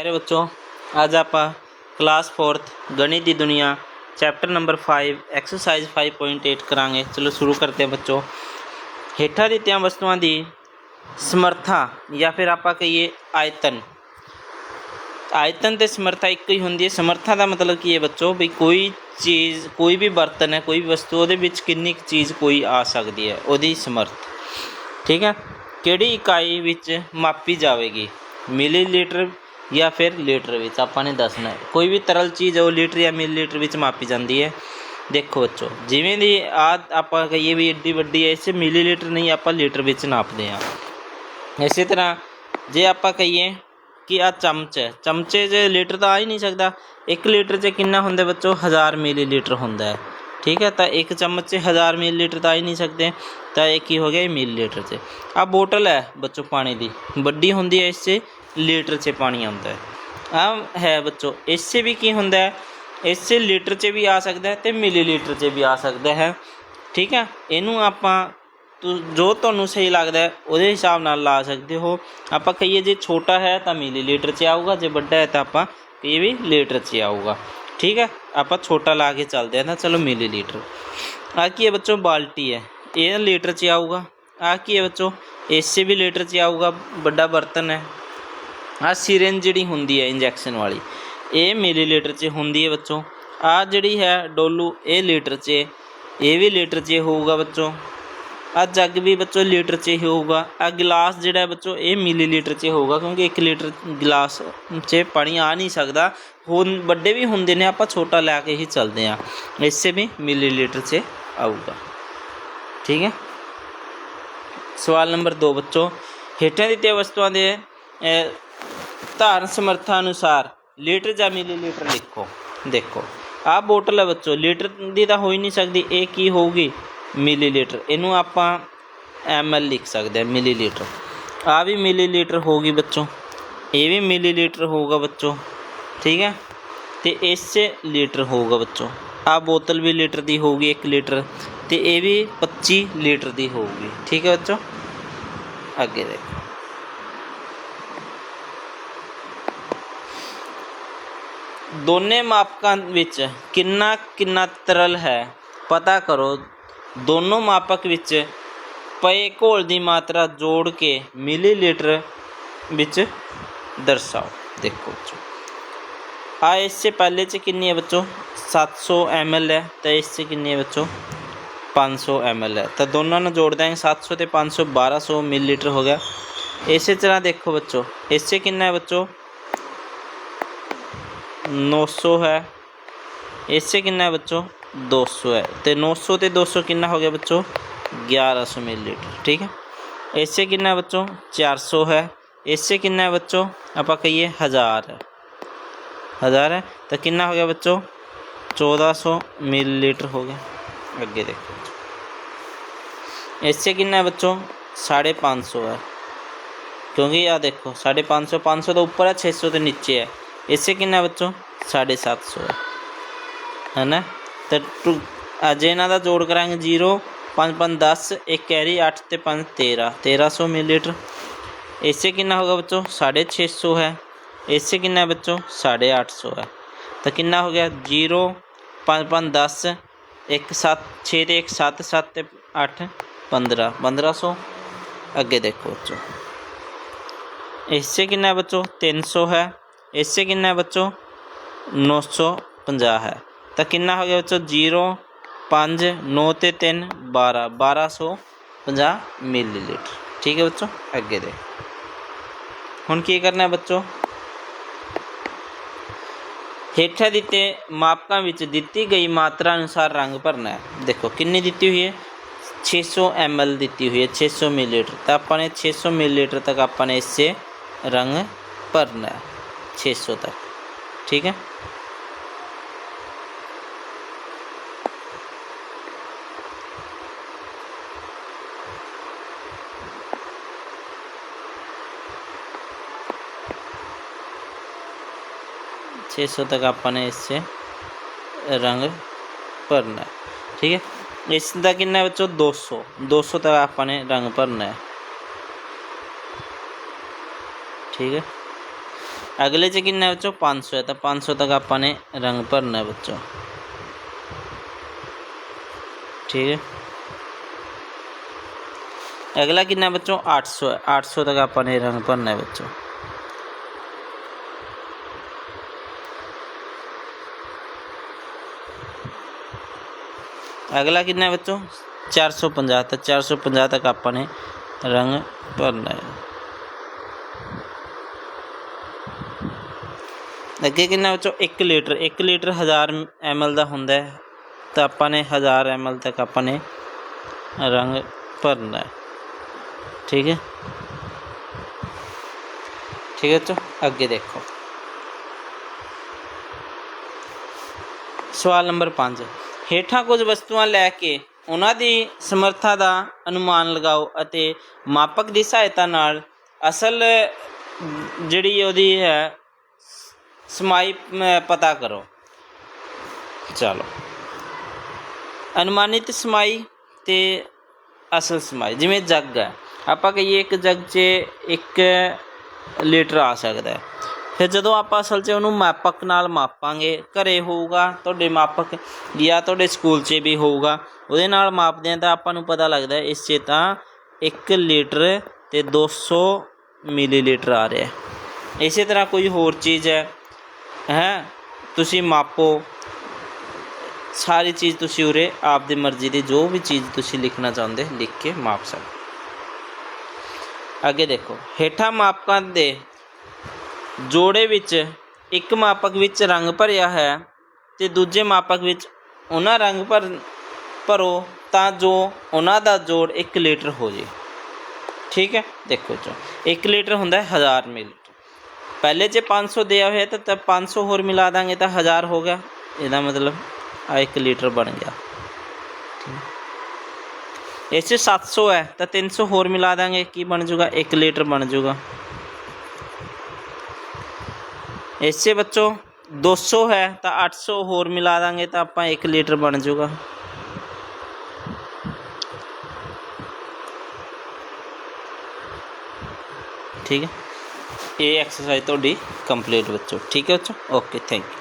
ਪਿਆਰੇ ਬੱਚੋ, ਅੱਜ ਆਪਾਂ ਕਲਾਸ 4th ਗਣਿਤ ਦੀ ਦੁਨੀਆ ਚੈਪਟਰ ਨੰਬਰ 5 ਐਕਸਰਸਾਈਜ਼ 5.8 ਕਰਾਂਗੇ। ਚਲੋ ਸ਼ੁਰੂ ਕਰਦੇ ਹਾਂ ਬੱਚੋ। ਹੇਠਾਂ ਦਿੱਤੀਆਂ ਵਸਤੂਆਂ ਦੀ ਸਮਰੱਥਾ ਜਾਂ ਫਿਰ ਆਪਾਂ ਕਹੀਏ ਆਇਤਨ। ਆਇਤਨ ਤੇ ਸਮਰੱਥਾ ਇੱਕੋ ਹੀ ਹੁੰਦੀ ਹੈ। ਸਮਰੱਥਾ ਦਾ ਮਤਲਬ ਕੀ ਹੈ ਬੱਚੋ ਵੀ ਕੋਈ ਚੀਜ਼, ਕੋਈ ਵੀ ਬਰਤਨ ਹੈ, ਕੋਈ ਵੀ ਵਸਤੂ, ਉਹਦੇ ਵਿੱਚ ਕਿੰਨੀ ਕੁ ਚੀਜ਼ ਕੋਈ ਆ ਸਕਦੀ ਹੈ, ਉਹਦੀ ਸਮਰਥ। ਠੀਕ ਹੈ? ਕਿਹੜੀ ਇਕਾਈ ਵਿੱਚ ਮਾਪੀ ਜਾਵੇਗੀ? ਮਿਲੀਲੀਟਰ ਜਾਂ ਫਿਰ ਲੀਟਰ ਵਿੱਚ, ਆਪਾਂ ਨੇ ਦੱਸਣਾ ਹੈ। ਕੋਈ ਵੀ ਤਰਲ ਚੀਜ਼ ਉਹ ਲੀਟਰ ਜਾਂ ਮਿਲੀਲੀਟਰ ਵਿੱਚ ਮਾਪੀ ਜਾਂਦੀ ਹੈ। ਦੇਖੋ ਬੱਚੋ, ਜਿਵੇਂ ਦੀ ਆ ਆਪਾਂ ਕਹੀਏ ਵੀ ਏਡੀ ਵੱਡੀ ਹੈ, ਇਸੇ ਮਿਲੀਲੀਟਰ ਨਹੀਂ, ਆਪਾਂ ਲੀਟਰ ਵਿੱਚ ਨਾਪਦੇ ਹਾਂ। ਇਸੇ ਤਰ੍ਹਾਂ ਜੇ ਆਪਾਂ ਕਹੀਏ ਕਿ ਆ ਚਮਚ ਹੈ, ਚਮਚੇ 'ਚ ਲੀਟਰ ਤਾਂ ਆ ਹੀ ਨਹੀਂ ਸਕਦਾ। 1 ਲੀਟਰ 'ਚ ਕਿੰਨਾ ਹੁੰਦਾ ਬੱਚੋ? 1000 ਮਿਲੀਲੀਟਰ ਹੁੰਦਾ ਹੈ। ਠੀਕ ਹੈ, ਤਾਂ ਇੱਕ ਚਮਚ 'ਚ 1000 ਮਿਲੀਲੀਟਰ ਤਾਂ ਆ ਹੀ ਨਹੀਂ ਸਕਦੇ। ਤਾਂ ਇਹ ਕੀ ਹੋ ਗਿਆ? ਇਹ ਮਿਲੀਲੀਟਰ 'ਚ। ਆ ਬੋਟਲ ਹੈ ਬੱਚੋ ਪਾਣੀ ਦੀ। ਵੱਡੀ ਹੁੰਦੀ ਹੈ ਇਸ 'ਚ ਲੀਟਰ 'ਚ ਪਾਣੀ ਆਉਂਦਾ ਹੈ। ਆ ਹੈ ਬੱਚੋ, ਇਸ 'ਚ ਵੀ ਕੀ ਹੁੰਦਾ ਹੈ? ਇਸ 'ਚ ਲੀਟਰ 'ਚ ਵੀ ਆ ਸਕਦਾ ਹੈ ਤੇ ਮਿਲੀਲੀਟਰ 'ਚ ਵੀ ਆ ਸਕਦਾ ਹੈ। ਠੀਕ ਹੈ? ਇਹਨੂੰ ਆਪਾਂ ਤੁ, ਜੋ ਤੁਹਾਨੂੰ ਸਹੀ ਲੱਗਦਾ ਉਹਦੇ ਹਿਸਾਬ ਨਾਲ ਲਾ ਸਕਦੇ ਹੋ। ਆਪਾਂ ਕਹੀਏ ਜੇ ਛੋਟਾ ਹੈ ਤਾਂ ਮਿਲੀਲੀਟਰ 'ਚ ਆਊਗਾ, ਜੇ ਵੱਡਾ ਹੈ ਤਾਂ ਆਪਾਂ ਕਹੀਏ ਵੀ ਲੀਟਰ 'ਚ ਆਊਗਾ। ਠੀਕ ਹੈ? ਆਪਾਂ ਛੋਟਾ ਲਾ ਕੇ ਚੱਲਦੇ ਹਾਂ ਤਾਂ ਚਲੋ ਮਿਲੀਲੀਟਰ। ਆ ਕੀ ਹੈ ਬੱਚੋ? ਬਾਲਟੀ ਹੈ। ਇਹ ਲੀਟਰ 'ਚ ਆਊਗਾ। ਆ ਕੀ ਹੈ ਬੱਚੋ? ਇਸੇ ਵੀ ਲੀਟਰ 'ਚ ਆਊਗਾ, ਵੱਡਾ ਬਰਤਨ ਹੈ। ਆ ਸਿਰਿੰਜ ਜਿਹੜੀ ਹੁੰਦੀ ਹੈ ਇੰਜੈਕਸ਼ਨ ਵਾਲੀ, ਇਹ ਮਿਲੀਲੀਟਰ 'ਚ ਹੁੰਦੀ ਹੈ ਬੱਚੋ। ਆ ਜਿਹੜੀ ਹੈ ਡੋਲੂ, ਇਹ ਲੀਟਰ 'ਚ ਇਹ ਵੀ ਲੀਟਰ 'ਚ ਹੋਊਗਾ ਬੱਚੋ। ਆ ਜੱਗ ਵੀ ਬੱਚੋ ਲੀਟਰ 'ਚ ਹੀ ਹੋਊਗਾ। ਆ ਗਿਲਾਸ ਜਿਹੜਾ ਬੱਚੋ, ਇਹ ਮਿਲੀਲੀਟਰ 'ਚ ਹੋਊਗਾ, ਕਿਉਂਕਿ 1 ਲੀਟਰ ਗਿਲਾਸ 'ਚ ਪਾਣੀ ਆ ਨਹੀਂ ਸਕਦਾ। ਹੁਣ ਵੱਡੇ ਵੀ ਹੁੰਦੇ ਨੇ, ਆਪਾਂ ਛੋਟਾ ਲੈ ਕੇ ਹੀ ਚੱਲਦੇ ਆ ਇਸੇ ਵੀ ਮਿਲੀਲੀਟਰ 'ਚ ਆਊਗਾ। ਠੀਕ ਹੈ? ਸਵਾਲ ਨੰਬਰ 2 ਬੱਚੋ। ਹੇਠਾਂ ਦਿੱਤੀਆਂ ਵਸਤੂਆਂ ਦੇ ਧਾਰਨ ਸਮਰੱਥਾ ਅਨੁਸਾਰ ਲੀਟਰ ਜਾਂ ਮਿਲੀਲੀਟਰ ਲਿਖੋ। ਦੇਖੋ, ਆਹ ਬੋਤਲ ਹੈ ਬੱਚੋ, ਲੀਟਰ ਦੀ ਤਾਂ ਹੋ ਹੀ ਨਹੀਂ ਸਕਦੀ, ਇਹ ਕੀ ਹੋਊਗੀ? ਮਿਲੀਲੀਟਰ, ਇਹਨੂੰ ਆਪਾਂ ਐਮਐਲ ਲਿਖ ਸਕਦੇ ਹਾਂ, ਮਿਲੀਲੀਟਰ। ਆ ਵੀ ਮਿਲੀਲੀਟਰ ਹੋਊਗੀ ਬੱਚੋ, ਇਹ ਵੀ ਮਿਲੀਲੀਟਰ ਹੋਊਗਾ ਬੱਚੋ, ਠੀਕ ਹੈ? ਤੇ ਇਸ ਲੀਟਰ ਹੋਊਗਾ ਬੱਚੋ। ਆ ਬੋਤਲ ਵੀ ਲੀਟਰ ਦੀ ਹੋਊਗੀ 1 ਲੀਟਰ, ਤੇ ਇਹ ਵੀ 25 ਲੀਟਰ ਦੀ ਹੋਊਗੀ, ਠੀਕ ਹੈ ਬੱਚੋ? ਅੱਗੇ ਦੇਖੋ। ਦੋਨੇ ਮਾਪਕਾਂ ਵਿੱਚ ਕਿੰਨਾ ਕਿੰਨਾ ਤਰਲ ਹੈ, ਪਤਾ ਕਰੋ। ਦੋਨੋਂ ਮਾਪਕ ਵਿੱਚ ਪਏ ਘੋਲ ਦੀ ਮਾਤਰਾ ਜੋੜ ਕੇ ਮਿਲੀਲੀਟਰ ਵਿੱਚ ਦਰਸਾਓ। ਦੇਖੋ ਬੱਚੋ ਆ ਇਸ ਸੇ ਪਹਿਲੇ ਚ ਕਿੰਨੀ ਹੈ ਬੱਚੋ? 700 ml ਹੈ, ਤੇ ਇਸ ਸੇ ਕਿੰਨੀ ਹੈ ਬੱਚੋ? 500 ml ਹੈ। ਤਾਂ ਦੋਨਾਂ ਨੂੰ ਜੋੜ ਦਾਂਗੇ 700 ਤੇ 500 1200 ਮਿਲੀਲੀਟਰ ਹੋ ਗਿਆ ਇਸੇ ਤਰ੍ਹਾਂ ਦੇਖੋ ਬੱਚੋ ਇਸ ਸੇ ਕਿੰਨਾ ਹੈ ਬੱਚੋ 900 ਹੈ ਇਸੇ ਕਿੰਨਾ ਹੈ ਬੱਚੋ 200 ਹੈ ਤੇ 900 ਤੇ 200 ਕਿੰਨਾ ਹੋ ਗਿਆ ਬੱਚੋ 1100 ਮਿਲੀਲੀਟਰ ਠੀਕ ਹੈ ਇਸੇ ਕਿੰਨਾ ਹੈ ਬੱਚੋ 400 ਹੈ ਇਸੇ ਕਿੰਨਾ ਹੈ ਬੱਚੋ ਆਪਾਂ ਕਹੀਏ 1000 ਹੈ 1000 ਹੈ ਤਾਂ ਕਿੰਨਾ ਹੋ ਗਿਆ ਬੱਚੋ 1400 ਮਿਲੀਲੀਟਰ ਹੋ ਗਿਆ ਅੱਗੇ ਦੇਖੋ ਇਸੇ ਕਿੰਨਾ ਹੈ ਬੱਚੋ 550 ਹੈ ਕਿਉਂਕਿ ਆ ਦੇਖੋ 550 500 ਤੋਂ ਉੱਪਰ ਹੈ 600 ਤੋਂ ਨੀਚੇ ਹੈ ਇਸੇ ਕਿੰਨਾ ਬੱਚੋ 750 ਹੈ ਹੈ ਨਾ ਤੇ ਟੂ ਅੱਜ ਇਹਨਾਂ ਦਾ ਜੋੜ ਕਰਾਂਗੇ 0 5 5 10 ਇੱਕ ਕੈਰੀ 8 ਤੇ 5 13 1300 ਮਿਲੀਲੀਟਰ ਇਸੇ ਕਿੰਨਾ ਹੋਗਾ ਬੱਚੋ 650 ਹੈ ਇਸੇ ਕਿੰਨਾ ਹੈ ਬੱਚੋ 850 ਹੈ ਤਾਂ ਕਿੰਨਾ ਹੋ ਗਿਆ 0 5 5 10 ਇੱਕ 7 6 ਤੇ 1 7 7 ਤੇ 8 15 1500 ਅੱਗੇ ਦੇਖੋ ਬੱਚੋ ਇਸੇ ਕਿੰਨਾ ਹੈ ਬੱਚੋ 300 ਹੈ ਇਸੇ ਕਿੰਨਾ ਹੈ ਬੱਚੋ 950 ਹੈ ਤਾਂ ਕਿੰਨਾ ਹੋ ਗਿਆ ਬੱਚੋ 0 5 9 ਤੇ 3 12 1250 ਮਿਲੀਲੀਟਰ ਠੀਕ ਹੈ ਬੱਚੋ ਅੱਗੇ ਦੇ ਹੁਣ ਕੀ ਕਰਨਾ ਹੈ ਬੱਚੋ ਹੇਠਾਂ ਦਿੱਤੇ ਮਾਪਕਾਂ ਵਿੱਚ ਦਿੱਤੀ ਗਈ ਮਾਤਰਾ ਅਨੁਸਾਰ ਰੰਗ ਭਰਨਾ ਹੈ ਦੇਖੋ ਕਿੰਨੀ ਦਿੱਤੀ ਹੋਈ ਹੈ 600 ml ਦਿੱਤੀ ਹੋਈ ਹੈ 600 ਮਿਲੀਲੀਟਰ ਤਾਂ ਆਪਾਂ ਨੇ 600 ਮਿਲੀਲੀਟਰ ਤੱਕ ਆਪਾਂ ਨੇ ਇਸੇ ਰੰਗ ਭਰਨਾ ਹੈ 600 तक। ठीक है? छः सौ तक अपने इससे रंग भरना है। ठीक है? इसका कितना बच्चों? दो सौ। दो सौ तक अपने रंग भरना है। ठीक है? ਅਗਲੇ ਚ ਕਿੰਨਾ ਹੈ ਬੱਚੋ 500 ਹੈ ਤਾਂ 500 ਤੱਕ ਆਪਾਂ ਨੇ ਰੰਗ ਭਰਨਾ ਹੈ ਬੱਚੋ ਠੀਕ ਹੈ ਅਗਲਾ ਕਿੰਨਾ ਹੈ ਬੱਚੋ 800 ਹੈ 800 ਤੱਕ ਆਪਾਂ ਨੇ ਰੰਗ ਭਰਨਾ ਹੈ ਬੱਚੋ ਅਗਲਾ ਕਿੰਨਾ ਹੈ ਬੱਚੋ 450 ਤਾਂ 450 ਤੱਕ ਆਪਾਂ ਨੇ ਰੰਗ ਭਰਨਾ ਹੈ ਅੱਗੇ ਕਿੰਨਾ ਬੱਚੋ 1 ਲੀਟਰ 1 ਲੀਟਰ 1000 ml ਦਾ ਹੁੰਦਾ ਹੈ। ਤਾਂ ਆਪਾਂ ਨੇ 1000 ml ਤੱਕ ਆਪਾਂ ਨੇ ਰੰਗ ਭਰਨਾ ਹੈ। ਠੀਕ ਹੈ? ਠੀਕ ਹੈ ਬੱਚੋ ਅੱਗੇ ਦੇਖੋ। ਸਵਾਲ ਨੰਬਰ 5 ਹੇਠਾਂ ਕੁਝ ਵਸਤੂਆਂ ਲੈ ਕੇ ਉਹਨਾਂ ਦੀ ਸਮਰੱਥਾ ਦਾ ਅਨੁਮਾਨ ਲਗਾਓ ਅਤੇ ਮਾਪਕ ਦੀ ਸਹਾਇਤਾ ਨਾਲ ਅਸਲ ਜਿਹੜੀ ਉਹਦੀ ਹੈ ਸਮਾਈ ਪਤਾ ਕਰੋ। ਚਲੋ। ਅਨੁਮਾਨਿਤ ਸਮਾਈ ਤੇ ਅਸਲ ਸਮਾਈ, ਜਿਵੇਂ ਜੱਗ ਹੈ। ਆਪਾਂ ਕਹੀਏ ਇੱਕ ਜੱਗ 'ਚ ਇੱਕ ਲੀਟਰ ਆ ਸਕਦਾ ਹੈ। ਫਿਰ ਜਦੋਂ ਆਪਾਂ ਅਸਲ 'ਚ ਉਹਨੂੰ ਮਾਪਕ ਨਾਲ ਮਾਪਾਂਗੇ, ਘਰੇ ਹੋਊਗਾ ਤੁਹਾਡੇ ਮਾਪਕ ਜਾਂ ਤੁਹਾਡੇ ਸਕੂਲ 'ਚ ਵੀ ਹੋਊਗਾ, ਉਹਦੇ ਨਾਲ ਮਾਪਦੇ ਆ ਤਾਂ ਆਪਾਂ ਨੂੰ ਪਤਾ ਲੱਗਦਾ ਇਸ 'ਚ ਤਾਂ 1 ਲੀਟਰ ਤੇ 200 ਮਿਲੀਲੀਟਰ ਆ ਰਿਹਾ ਇਸੇ ਤਰ੍ਹਾਂ ਕੋਈ ਹੋਰ ਚੀਜ਼ ਹੈ ਹੈ? ਤੁਸੀਂ ਮਾਪੋ। ਸਾਰੀ ਚੀਜ਼ ਤੁਸੀਂ ਉਰੇ ਆਪ ਦੀ ਮਰਜ਼ੀ ਦੀ ਜੋ ਵੀ ਚੀਜ਼ ਤੁਸੀਂ ਲਿਖਣਾ ਚਾਹੁੰਦੇ ਲਿਖ ਕੇ ਮਾਪ ਸਕਦੇ। ਅੱਗੇ ਦੇਖੋ, ਹੇਠਾਂ ਮਾਪਕਾਂ ਦੇ ਜੋੜੇ ਵਿੱਚ ਇੱਕ ਮਾਪਕ ਵਿੱਚ ਰੰਗ ਭਰਿਆ ਹੈ ਤੇ ਦੂਜੇ ਮਾਪਕ ਵਿੱਚ ਉਹਨਾਂ ਰੰਗ ਭਰ, ਭਰੋ ਤਾਂ ਜੋ ਉਹਨਾਂ ਦਾ ਜੋੜ 1 ਲੀਟਰ ਹੋ ਜੇ। ਠੀਕ ਹੈ? ਦੇਖੋ ਜੋ 1 ਲੀਟਰ ਹੁੰਦਾ ਹੈ 1000 ਮਿਲੀਲੀਟਰ ਪਹਿਲੇ 'ਚ 500 ਦਿਆ ਹੋਇਆ ਤਾਂ ਤਾਂ 500 ਹੋਰ ਮਿਲਾ ਦਾਂਗੇ ਤਾਂ 1000 ਹੋ ਗਿਆ ਇਹਦਾ ਮਤਲਬ ਆ 1 ਲੀਟਰ ਬਣ ਗਿਆ ਇਸ 'ਚ 700 ਹੈ ਤਾਂ 300 ਹੋਰ ਮਿਲਾ ਦਾਂਗੇ ਕੀ ਬਣ ਜਾਊਗਾ 1 ਲੀਟਰ ਬਣ ਜਾਊਗਾ ਇਸ 'ਚ ਬੱਚੋ 200 ਹੈ ਤਾਂ 800 ਹੋਰ ਮਿਲਾ ਦਾਂਗੇ ਤਾਂ ਆਪਾਂ 1 ਲੀਟਰ ਬਣ ਜਾਊਗਾ ਠੀਕ ਹੈ ਇਹ ਐਕਸਰਸਾਈਜ਼ ਤੁਹਾਡੀ ਕੰਪਲੀਟ ਬੱਚੋ ਠੀਕ ਹੈ ਬੱਚੋ? Okay thank you